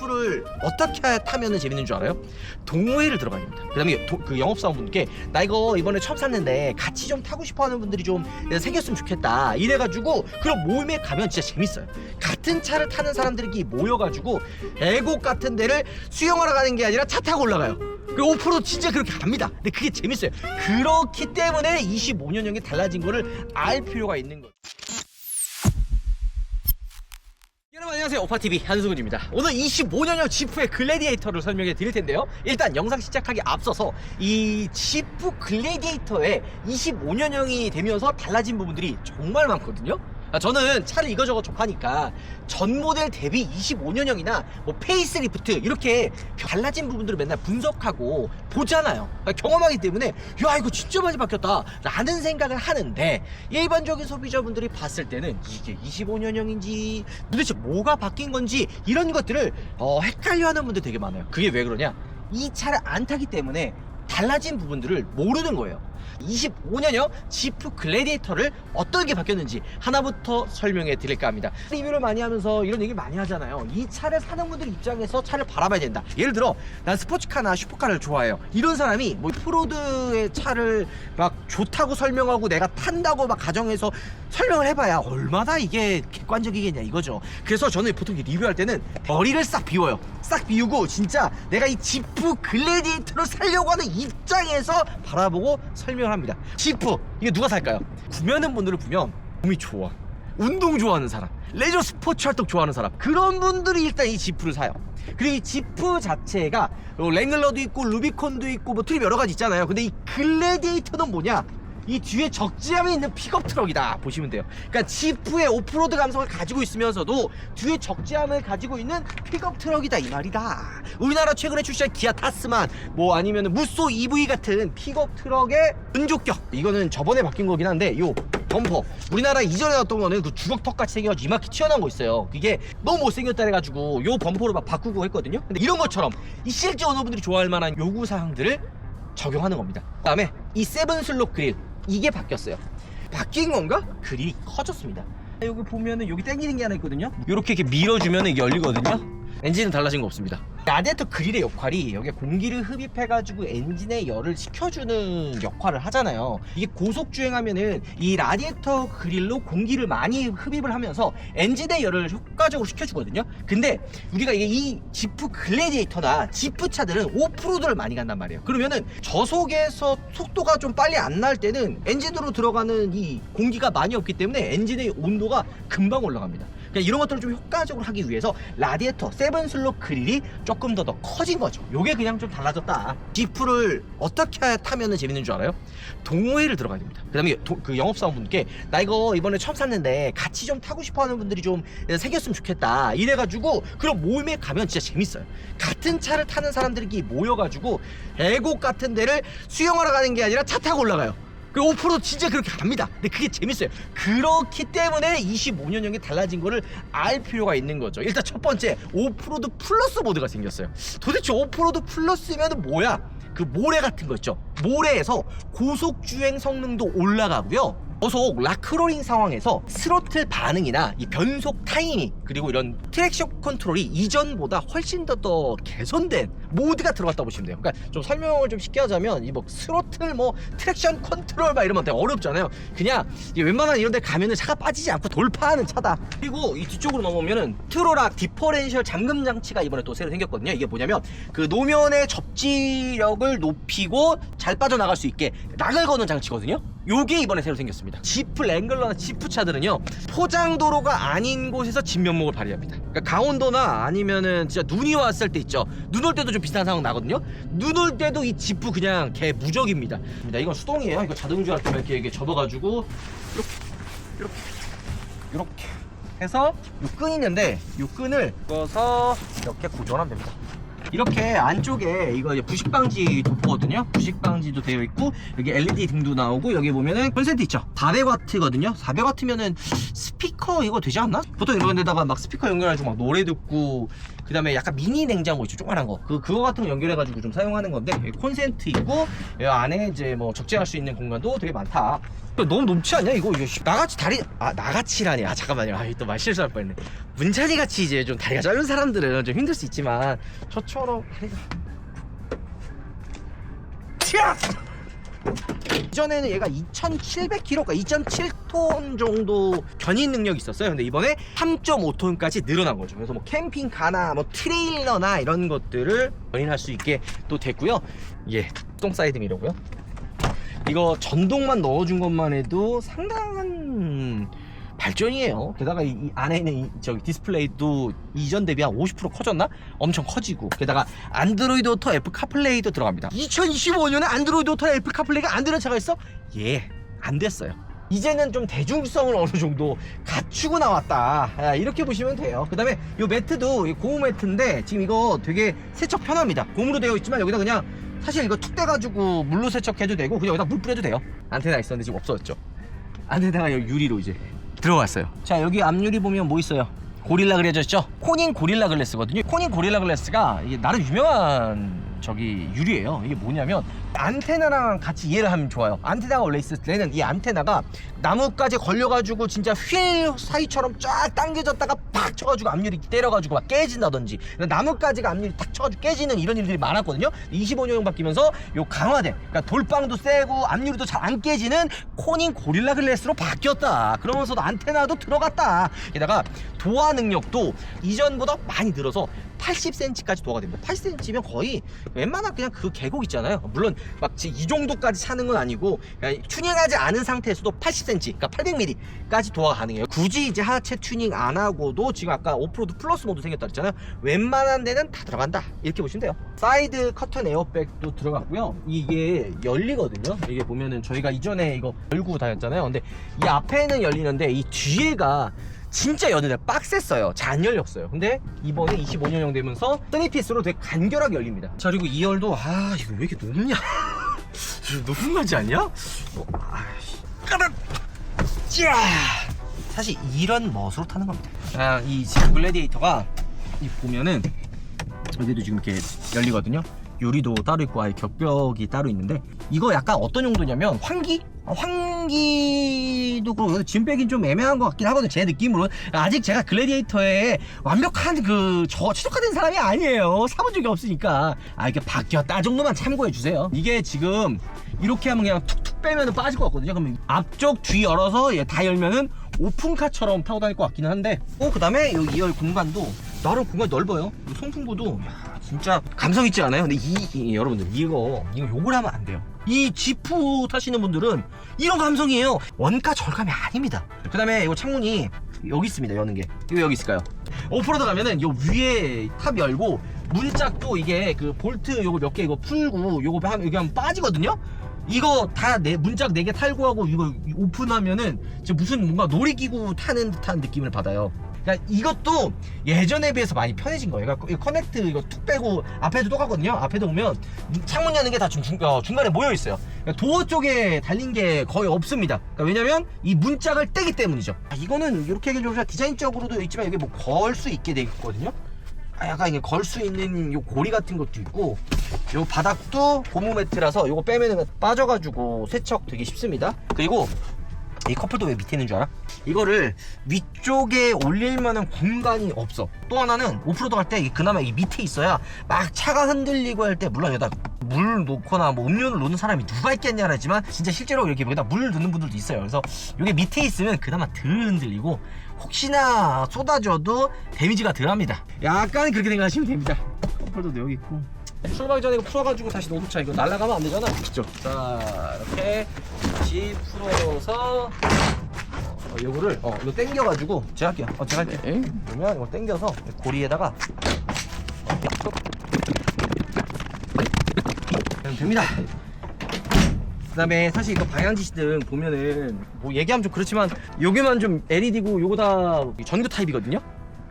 지프를 어떻게 타면은 재밌는 줄 알아요? 동호회를 들어가야 됩니다. 그다음에 도- 그 영업사원분께 나 이거 이번에 처음 샀는데 같이 좀 타고 싶어하는 분들이 좀 생겼으면 좋겠다. 이래가지고 그런 모임에 가면 진짜 재밌어요. 같은 차를 타는 사람들이 모여가지고 애곡 같은 데를 수영하러 가는 게 아니라 차 타고 올라가요. 그 오프로 진짜 그렇게 갑니다. 근데 그게 재밌어요. 그렇기 때문에 25년형이 달라진 거를 알 필요가 있는 거죠. 안녕하세요. 오파TV 한승훈입니다. 오늘 25년형 지프의 글래디에이터를 설명해 드릴 텐데요. 일단 영상 시작하기 앞서서 이 지프 글래디에이터의 25년형이 되면서 달라진 부분들이 정말 많거든요 아, 저는 차를 이거저거 접하니까 전 모델 대비 25년형이나 뭐 페이스리프트 이렇게 달라진 부분들을 맨날 분석하고 보잖아요. 아, 경험하기 때문에 야 이거 진짜 많이 바뀌었다 라는 생각을 하는데 일반적인 소비자분들이 봤을 때는 이게 25년형인지 도대체 뭐가 바뀐 건지 이런 것들을 어, 헷갈려하는 분들 되게 많아요. 그게 왜 그러냐? 이 차를 안 타기 때문에 달라진 부분들을 모르는 거예요 25년형 지프 글래디에이터를 어떻게 바뀌었는지 하나부터 설명해 드릴까 합니다. 리뷰를 많이 하면서 이런 얘기를 많이 하잖아요. 이 차를 사는 분들 입장에서 차를 바라봐야 된다. 예를 들어 난 스포츠카나 슈퍼카를 좋아해요. 이런 사람이 뭐 프로드의 차를 막 좋다고 설명하고 내가 탄다고 막 가정해서 설명을 해봐야 얼마나 이게 객관적이겠냐 이거죠. 그래서 저는 보통 리뷰할 때는 머리를 싹 비워요. 싹 비우고 진짜 내가 이 지프 글래디에이터를 살려고 하는 입장에서 바라보고 설명 을 합니다. 지프 이게 누가 살까요? 구매하는 분들을 보면 몸이 좋아. 운동 좋아하는 사람, 레저 스포츠 활동 좋아하는 사람 그런 분들이 일단 이 지프를 사요. 그리고 이 지프 자체가 어, 랭글러도 있고 루비콘도 있고 뭐 트립 여러 가지 있잖아요. 근데 이 글래디에이터는 뭐냐? 이 뒤에 적재함이 있는 픽업 트럭이다 보시면 돼요. 그러니까 지프의 오프로드 감성을 가지고 있으면서도 뒤에 적재함을 가지고 있는 픽업 트럭이다 이 말이다. 우리나라 최근에 출시한 기아 타스만 뭐 아니면 무쏘 EV 같은 픽업 트럭의 은조격 이거는 저번에 바뀐 거긴 한데 요 범퍼 우리나라 이전에 나왔던 거는 그 주걱턱 같이 생겨가지고 이만큼 튀어나온 거 있어요. 그게 너무 못생겼다 해가지고 요 범퍼를 막 바꾸고 했거든요. 근데 이런 것처럼 이 실제 오너분들이 좋아할 만한 요구 사항들을 적용하는 겁니다. 그 다음에 이 세븐 슬롯 그릴 이게 바뀌었어요. 바뀐 건가? 그릴이 커졌습니다. 여기 보면은 여기 당기는 게 하나 있거든요. 이렇게 이렇게 밀어주면 이게 열리거든요. 엔진은 달라진 거 없습니다. 라디에이터 그릴의 역할이 여기 공기를 흡입해가지고 엔진의 열을 식혀주는 역할을 하잖아요. 이게 고속 주행하면은 이 라디에이터 그릴로 공기를 많이 흡입을 하면서 엔진의 열을 효과적으로 식혀주거든요. 근데 우리가 이게 이 지프 글래디에이터나 지프 차들은 오프로드를 많이 간단 말이에요. 그러면은 저속에서 속도가 좀 빨리 안 날 때는 엔진으로 들어가는 이 공기가 많이 없기 때문에 엔진의 온도가 금방 올라갑니다. 이런 것들을 좀 효과적으로 하기 위해서 라디에이터 세븐 슬롯 그릴이 조금 더 더 커진 거죠. 요게 그냥 좀 달라졌다. 지프를 어떻게 타면은 재밌는 줄 알아요? 동호회를 들어가야 됩니다. 그다음에 도- 그 영업사원분께 나 이거 이번에 처음 샀는데 같이 좀 타고 싶어하는 분들이 좀 생겼으면 좋겠다. 이래가지고 그런 모임에 가면 진짜 재밌어요. 같은 차를 타는 사람들이 모여가지고 애곡 같은 데를 수영하러 가는 게 아니라 차 타고 올라가요. 그 오프로드 진짜 그렇게 갑니다. 근데 그게 재밌어요. 그렇기 때문에 25년형이 달라진 거를 알 필요가 있는 거죠. 일단 첫 번째, 오프로드 플러스 모드가 생겼어요. 도대체 오프로드 플러스면 뭐야? 그 모래 같은 거 있죠. 모래에서 고속 주행 성능도 올라가고요. 고속 라크로링 상황에서 스로틀 반응이나 이 변속 타이밍 그리고 이런 트랙션 컨트롤이 이전보다 훨씬 더 더 개선된 모드가 들어갔다 보시면 돼요. 그러니까 좀 설명을 좀 쉽게 하자면 이 뭐 스로틀 뭐 트랙션 컨트롤 막 이러면 되게 어렵잖아요. 그냥 이 웬만한 이런 데 가면은 차가 빠지지 않고 돌파하는 차다. 그리고 이 뒤쪽으로 넘어오면은 트로락 디퍼렌셜 잠금 장치가 이번에 또 새로 생겼거든요. 이게 뭐냐면 그 노면의 접지력을 높이고 잘 빠져나갈 수 있게 락을 거는 장치거든요. 요게 이번에 새로 생겼습니다. 지프 랭글러나 지프 차들은요 포장 도로가 아닌 곳에서 진면목을 발휘합니다. 그러니까 강원도나 아니면은 진짜 눈이 왔을 때 있죠. 눈 올 때도 좀 비슷한 상황 나거든요. 눈 올 때도 이 지프 그냥 개 무적입니다. 이건 수동이에요. 이거 자동주행 이렇게 이렇게 접어가지고 이렇게 이렇게 이렇게 해서 요 끈이 있는데 요 끈을 꺼서 이렇게 고정하면 됩니다. 이렇게 안쪽에 이거 이제 부식 방지 도포거든요. 부식 방지도 되어 있고 여기 LED 등도 나오고 여기 보면은 콘센트 있죠. 400W거든요. 400W면은 스피커 이거 되지 않나? 보통 이런 데다가 막 스피커 연결해가지고 막 노래 듣고 그다음에 약간 미니 냉장고 있죠. 조그만한 거. 그 그거 같은 거 연결해가지고 좀 사용하는 건데 콘센트 있고 이 안에 이제 뭐 적재할 수 있는 공간도 되게 많다. 너무 높지 않냐 이거 이거 씨. 나같이 다리 아 나같이라니 아 잠깐만요 아또말 실수할 뻔했네 문찬이 같이 이제 좀 다리가 짧은 사람들은 좀 힘들 수 있지만 저처럼 다리가 치아! 이전에는 얘가 2,700kg가 2.7톤 정도 견인 능력이 있었어요. 근데 이번에 3.5톤까지 늘어난 거죠. 그래서 뭐 캠핑 가나 뭐 트레일러나 이런 것들을 견인할 수 있게 또 됐고요. 예, 똥 사이드 미러고요. 이거 전동만 넣어준 것만 해도 상당한 발전이에요. 게다가 이, 이 안에 있는 이, 저기 디스플레이도 이전 대비 한 50% 커졌나? 엄청 커지고 게다가 안드로이드 오토 애플 카플레이도 들어갑니다. 2025년에 안드로이드 오토 애플 카플레이가 안 되는 차가 있어? 예, 안 됐어요. 이제는 좀 대중성을 어느 정도 갖추고 나왔다. 아, 이렇게 보시면 돼요. 그 다음에 이 매트도 이 고무 매트인데 지금 이거 되게 세척 편합니다. 고무로 되어 있지만 여기다 그냥 사실 이거 툭 떼가지고 물로 세척해도 되고 그냥 여기다 물 뿌려도 돼요. 안테나 있었는데 지금 없어졌죠. 안테나가 유리로 이제 들어갔어요. 자 여기 앞유리 보면 뭐 있어요? 고릴라 그려져 있죠? 코닝 고릴라 글래스거든요. 코닝 고릴라 글래스가 이게 나름 유명한 저기 유리예요. 이게 뭐냐면 안테나랑 같이 이해를 하면 좋아요. 안테나가 원래 있을 때는 이 안테나가 나무까지 걸려가지고 진짜 휠 사이처럼 쫙 당겨졌다가 팍 쳐가지고 앞유리 때려가지고 막 깨진다든지 나무까지가 앞유리 탁 쳐가지고 깨지는 이런 일들이 많았거든요. 25년형 바뀌면서 요 강화된 그러니까 돌빵도 세고 앞유리도 잘 안 깨지는 코닝 고릴라 글래스로 바뀌었다. 그러면서도 안테나도 들어갔다. 게다가 도화 능력도 이전보다 많이 늘어서 80cm까지 도화가 됩니다. 80cm면 거의 웬만한 그냥 그 계곡 있잖아요. 물론 막 이 정도까지 차는 건 아니고 그냥 튜닝하지 않은 상태에서도 80cm 그러니까 800mm까지 도화가 가능해요. 굳이 이제 하체 튜닝 안 하고도 지금 아까 오프로드 플러스 모드 생겼다 했잖아요. 웬만한 데는 다 들어간다. 이렇게 보시면 돼요. 사이드 커튼 에어백도 들어갔고요. 이게 열리거든요. 이게 보면은 저희가 이전에 이거 열고 다녔잖아요. 근데 이 앞에는 열리는데 이 뒤에가 진짜 여는데 빡셌어요. 잘 안 열렸어요. 근데 이번에 25년형 되면서 3피스로 되게 간결하게 열립니다. 자 그리고 2열도 아 이거 왜 이렇게 높냐? 높은 거지 않냐? 뭐, 아이씨. 까닥! 짜! 사실 이런 멋으로 타는 겁니다. 아, 이 지금 글래디에이터가 이 보면은 여기도 지금 이렇게 열리거든요. 유리도 따로 있고 아예 격벽이 따로 있는데 이거 약간 어떤 용도냐면 환기? 아, 환기도 그렇고 짐 빼긴 좀 애매한 것 같긴 하거든요 제 느낌으로는 아직 제가 글래디에이터에 완벽한 그 저 최적화된 사람이 아니에요. 사본 적이 없으니까. 아 이게 바뀌었다. 정도만 참고해 주세요. 이게 지금 이렇게 하면 그냥 툭툭 빼면 빠질 것 같거든요. 그러면 앞쪽 뒤 열어서 얘 다 열면은 오픈카처럼 타고 다닐 것 같기는 한데. 어그 다음에 이 2열 공간도 나름 공간이 넓어요. 이 송풍구도 야, 진짜 감성 있지 않아요? 근데 이, 이- 여러분들 이거 이거 욕을 하면 안 돼요 이 지프 타시는 분들은 이런 감성이에요 원가 절감이 아닙니다 그 다음에 이거 창문이 여기 있습니다 여는 게 이거 여기 있을까요? 오프로드 가면은 요 위에 탑 열고 문짝도 이게 그 볼트 요거 몇 개 이거 풀고 요거 하면 여기 하면 빠지거든요 이거 다 내 문짝 4개 탈거하고 이거 오픈하면은 무슨 뭔가 놀이기구 타는 듯한 느낌을 받아요. 그러니까 이것도 예전에 비해서 많이 편해진 거예요. 그러니까 이 커넥트 이거 툭 빼고 앞에도 똑같거든요. 앞에도 보면 창문 여는 게다 중, 어, 중간에 모여 있어요. 그러니까 도어 쪽에 달린 게 거의 없습니다. 그러니까 왜냐면 이 문짝을 떼기 때문이죠. 아, 이거는 이렇게 좀 디자인적으로도 있지만 이게 뭐 걸 수 있게 돼 있거든요. 아, 약간 이게 걸 수 있는 요 고리 같은 것도 있고 요 바닥도 고무 매트라서 요거 빼면은 빠져가지고 세척 되게 쉽습니다 그리고 이 커플도 왜 밑에 있는 줄 알아? 이거를 위쪽에 올릴 만한 공간이 없어. 또 하나는 오프로드 갈때 그나마 이 밑에 있어야 막 차가 흔들리고 할 때 물론 여기다 물 놓거나 뭐 음료를 놓는 사람이 누가 있겠냐 하지만 진짜 실제로 이렇게 여기다 물 넣는 분들도 있어요. 그래서 이게 밑에 있으면 그나마 덜 흔들리고 혹시나 쏟아져도 데미지가 덜합니다. 약간 그렇게 생각하시면 됩니다. 커플도 여기 있고 출발 전에 이거 풀어가지고 다시 놓자 이거 날아가면 안 되잖아. 그죠 자 이렇게 다시 풀어서 어, 요거를 어 이거 당겨가지고 제가 할게요. 어 제가 할게요. 네. 그러면 이거 당겨서 고리에다가 그럼 됩니다. 그 다음에 사실 이거 방향지시등 보면은 뭐 얘기하면 좀 그렇지만 요게만 좀 LED고 요거 다 전구 타입이거든요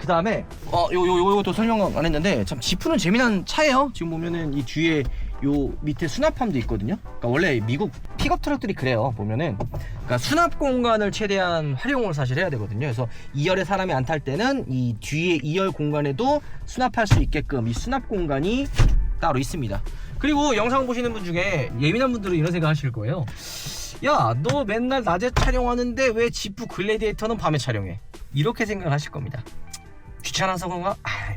그 다음에 어 요 요 요것도 설명 안 했는데 참 지프는 재미난 차예요. 지금 보면은 이 뒤에 요 밑에 수납함도 있거든요. 그러니까 원래 미국 픽업 트럭들이 그래요 보면은. 그러니까 수납 공간을 최대한 활용을 사실 해야 되거든요. 그래서 2열에 사람이 안 탈 때는 이 뒤에 2열 공간에도 수납할 수 있게끔 이 수납 공간이 따로 있습니다. 그리고 영상 보시는 분 중에 예민한 분들은 이런 생각 하실 거예요. 야 너 맨날 낮에 촬영하는데 왜 지프 글래디에이터는 밤에 촬영해? 이렇게 생각을 하실 겁니다 귀찮아서 그런가? 아이,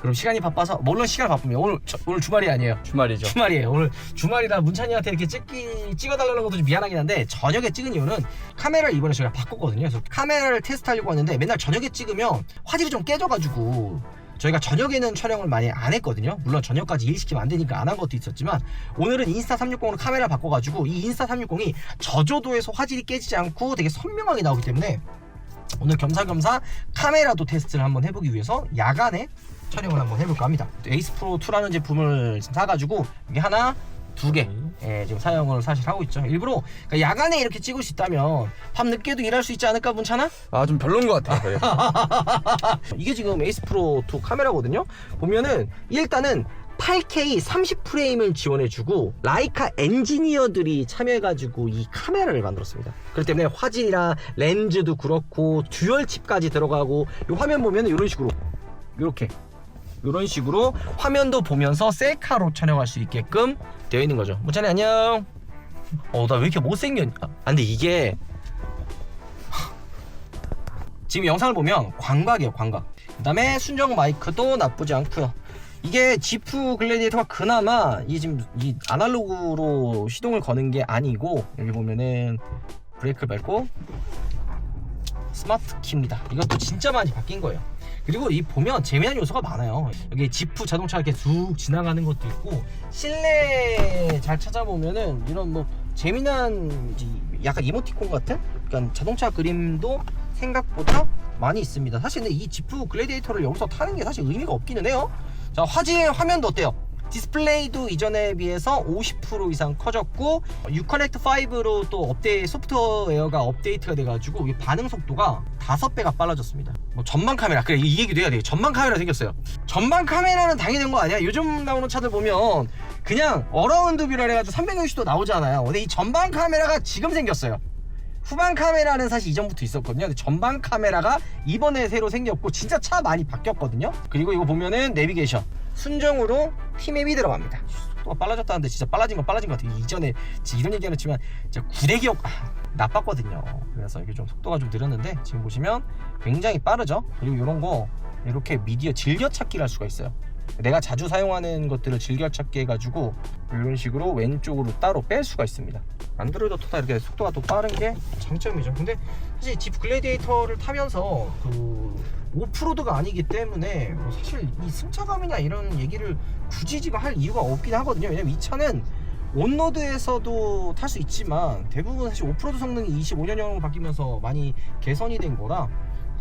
그럼 시간이 바빠서 물론 시간 바쁘면 오늘 저- 오늘 주말이 아니에요 주말이죠. 주말이에요. 오늘 주말이라 문찬이한테 이렇게 찍기 찍어달라는 것도 좀 미안하긴 한데 저녁에 찍은 이유는 카메라를 이번에 저희가 바꿨거든요. 그래서 카메라를 테스트하려고 하는데 맨날 저녁에 찍으면 화질이 좀 깨져가지고 저희가 저녁에는 촬영을 많이 안 했거든요. 물론 저녁까지 일 시키면 안 되니까 안 한 것도 있었지만 오늘은 인스타 360으로 카메라 바꿔가지고 이 인스타 360이 저조도에서 화질이 깨지지 않고 되게 선명하게 나오기 때문에 오늘 겸사겸사 카메라도 테스트를 한번 해보기 위해서 야간에 촬영을 한번 해볼까 합니다. 에이스 프로 2라는 제품을 지금 사가지고 이게 하나, 두 개, 예, 지금 사용을 사실 하고 있죠. 일부러 그러니까 야간에 이렇게 찍을 수 있다면 밤 늦게도 일할 수 있지 않을까 문찬아? 아 좀 별론 것 같아요. 그래요. 이게 지금 에이스 프로 2 카메라거든요. 보면은 일단은 8K 30프레임을 지원해주고 라이카 엔지니어들이 참여해가지고 이 카메라를 만들었습니다. 그렇기 때문에 화질이나 렌즈도 그렇고 듀얼 칩까지 들어가고 이 화면 보면은 이런 식으로 이렇게 이런 식으로 화면도 보면서 셀카로 촬영할 수 있게끔 되어 있는 거죠. 무찬이 안녕. 어 나 왜 이렇게 못생겼? 아 근데 이게 지금 영상을 보면 광각이에요 광각 그 다음에 순정 마이크도 나쁘지 않고요 이게 지프 글래디에이터가 그나마 이 지금 이 아날로그로 시동을 거는 게 아니고 여기 보면은 브레이크를 밟고 스마트 키입니다 이것도 진짜 많이 바뀐 거예요 그리고 이 보면 재미난 요소가 많아요 여기 지프 자동차 이렇게 쑥 지나가는 것도 있고 실내 잘 찾아보면은 이런 뭐 재미난 약간 이모티콘 같은 그러니까 자동차 그림도 생각보다 많이 있습니다. 사실 이 지프 글래디에이터를 여기서 타는 게 사실 의미가 없기는 해요. 자 화질 화면도 어때요? 디스플레이도 이전에 비해서 50% 이상 커졌고 6커넥트 5로 또 업데이 소프트웨어가 업데이트가 돼가지고 이 반응 속도가 5배가 빨라졌습니다. 뭐 전방 카메라 그래 이 얘기도 해야 돼. 전방 카메라 생겼어요. 전방 카메라는 당연한 거 아니야? 요즘 나오는 차들 보면 그냥 어라운드 뷰라 해가지고 360도 나오잖아요. 근데 이 전방 카메라가 지금 생겼어요. 후방 카메라는 사실 이전부터 있었거든요. 근데 전방 카메라가 이번에 새로 생겼고 진짜 차 많이 바뀌었거든요. 그리고 이거 보면은 내비게이션 순정으로 T맵이 들어갑니다. 속도가 빨라졌다는데 진짜 빨라진 건 빨라진 것 같아요. 이전에 이런 얘기는 했지만 진짜 구대기업 아, 나빴거든요. 그래서 이게 좀 속도가 좀 느렸는데 지금 보시면 굉장히 빠르죠. 그리고 이런 거 이렇게 미디어 즐겨찾기를 할 수가 있어요. 내가 자주 사용하는 것들을 즐겨찾기 해가지고 이런 식으로 왼쪽으로 따로 뺄 수가 있습니다. 안드로이드 오토다 이렇게 속도가 또 빠른 게 장점이죠. 근데 사실 지프 글래디에이터를 타면서 그 오프로드가 아니기 때문에 뭐 사실 이 승차감이나 이런 얘기를 굳이 지금 할 이유가 없긴 하거든요. 왜냐면 이 차는 온로드에서도 탈 수 있지만 대부분 사실 오프로드 성능이 25년형으로 바뀌면서 많이 개선이 된 거라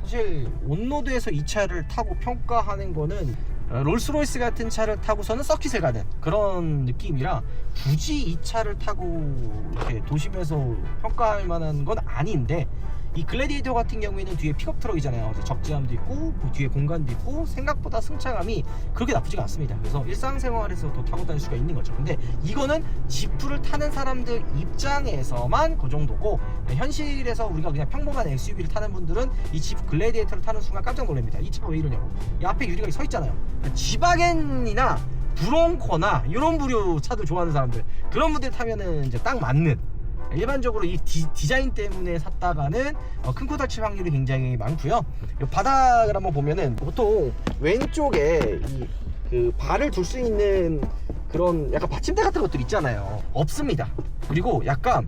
사실 온로드에서 이 차를 타고 평가하는 거는 어, 롤스로이스 같은 차를 타고서는 서킷을 가는 그런 느낌이라 굳이 이 차를 타고 이렇게 도심에서 평가할 만한 건 아닌데 이 글래디에이터 같은 경우에는 뒤에 픽업 트럭이잖아요. 적재함도 있고 그 뒤에 공간도 있고 생각보다 승차감이 그렇게 나쁘지가 않습니다. 그래서 일상생활에서도 타고 다닐 수가 있는 거죠. 근데 이거는 지프를 타는 사람들 입장에서만 그 정도고 현실에서 우리가 그냥 평범한 SUV를 타는 분들은 이 지프 글래디에이터를 타는 순간 깜짝 놀랍니다. 이 차가 왜 이러냐고. 이 앞에 유리가 서 있잖아요. 지바겐이나 브롱코나 이런 부류 차들 좋아하는 사람들 그런 분들 타면은 이제 딱 맞는 일반적으로 이 디, 자인 때문에 샀다가는 어, 큰코 다칠 확률이 굉장히 많고요. 이 바닥을 한번 보면은 보통 왼쪽에 이 그 발을 둘 수 있는 그런 약간 받침대 같은 것들 있잖아요. 없습니다. 그리고 약간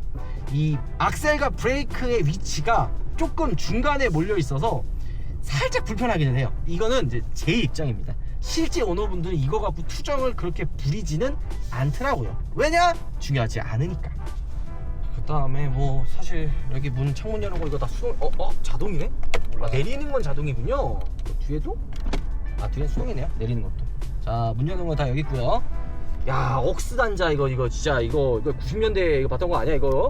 이 악셀과 브레이크의 위치가 조금 중간에 몰려 있어서 살짝 불편하기는 해요. 이거는 이제 제 입장입니다. 실제 오너분들은 이거 갖고 투정을 그렇게 부리지는 않더라고요. 왜냐? 중요하지 않으니까. 그 다음에 뭐 사실 여기 문 창문 열고 이거 다 수동 어? 어? 자동이네? 아, 내리는 건 자동이군요 어, 뒤에도? 아 뒤엔 수동이네요 내리는 것도 자문 여는 거다 여기 있고요 야 억스 단자 이거 이거 진짜 이거 이거 90년대 이거 봤던 거 아니야 이거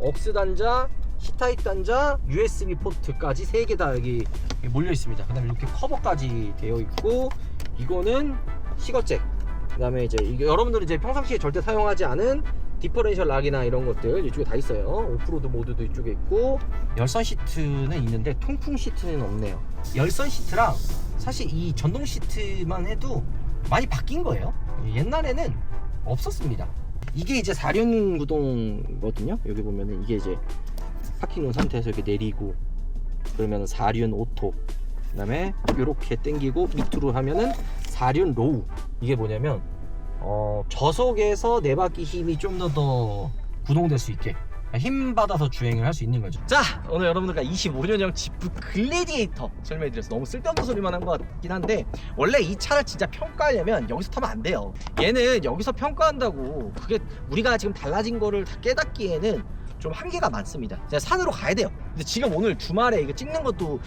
억스 단자 히타입 단자 USB 포트까지 세개다 여기 몰려 있습니다 그 다음에 이렇게 커버까지 되어 있고 이거는 시거잭 그 다음에 이제 이게 여러분들은 이제 평상시에 절대 사용하지 않은 디퍼렌셜 락이나 이런 것들 이쪽에 다 있어요. 오프로드 모드도 이쪽에 있고. 열선 시트는 있는데 통풍 시트는 없네요. 열선 시트랑 사실 이 전동 시트만 해도 많이 바뀐 거예요. 옛날에는 없었습니다. 이게 이제 4륜 구동이거든요. 여기 보면은 이게 이제 파킹 놓은 상태에서 이렇게 내리고 그러면 4륜 오토 그 다음에 이렇게 당기고 밑으로 하면은 4륜 로우. 이게 뭐냐면 어, 저속에서 네 바퀴 힘이 좀 더 더 구동될 수 있게 힘 받아서 주행을 할 수 있는 거죠. 자, 오늘 여러분들과 25년형 지프 글래디에이터 설명해드려서 너무 쓸데없는 소리만 한 것 같긴 한데 원래 이 차를 진짜 평가하려면 여기서 타면 안 돼요. 얘는 여기서 평가한다고 그게 우리가 지금 달라진 거를 다 깨닫기에는 좀 한계가 많습니다. 진짜 산으로 가야 돼요. 근데 지금 오늘 주말에 이거 찍는 것도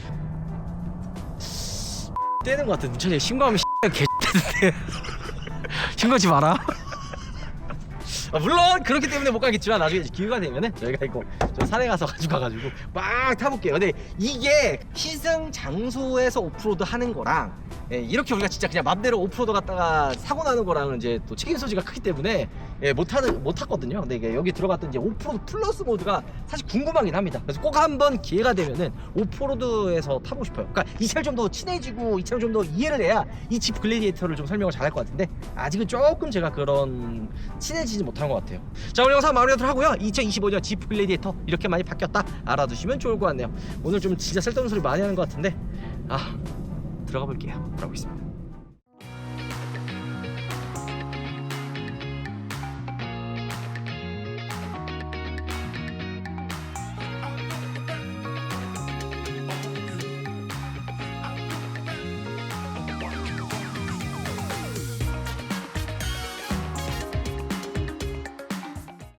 떼는 것 같아. 눈차에 신고하면 개 X는데 신고하지 마라. 아, 물론 그렇기 때문에 못 가겠지만 나중에 기회가 되면은 저희가 이거 저 산에 가서 가지고 가가지고 막 타볼게요. 근데 이게 시승 장소에서 오프로드 하는 거랑 예, 이렇게 우리가 진짜 그냥 맘대로 오프로드 갔다가 사고 나는 거랑은 이제 또 책임 소지가 크기 때문에 예, 못 타는 못 탔거든요. 근데 이게 여기 들어갔던 이제 오프로드 플러스 모드가 사실 궁금하긴 합니다. 그래서 꼭 한번 기회가 되면은 오프로드에서 타보고 싶어요. 그러니까 이 차를 좀 더 친해지고 이 차를 좀 더 이해를 해야 이 집 글래디에이터를 좀 설명을 잘할 것 같은데 아직은 조금 제가 그런 친해지지 못한 것 같아요. 자 오늘 영상 마무리하도록 하고요. 2025년 집 글래디에이터 이렇게 많이 바뀌었다 알아두시면 좋을 것 같네요. 오늘 좀 진짜 쓸데없는 소리 많이 하는 것 같은데 아 들어가 볼게요. 돌아오겠습니다.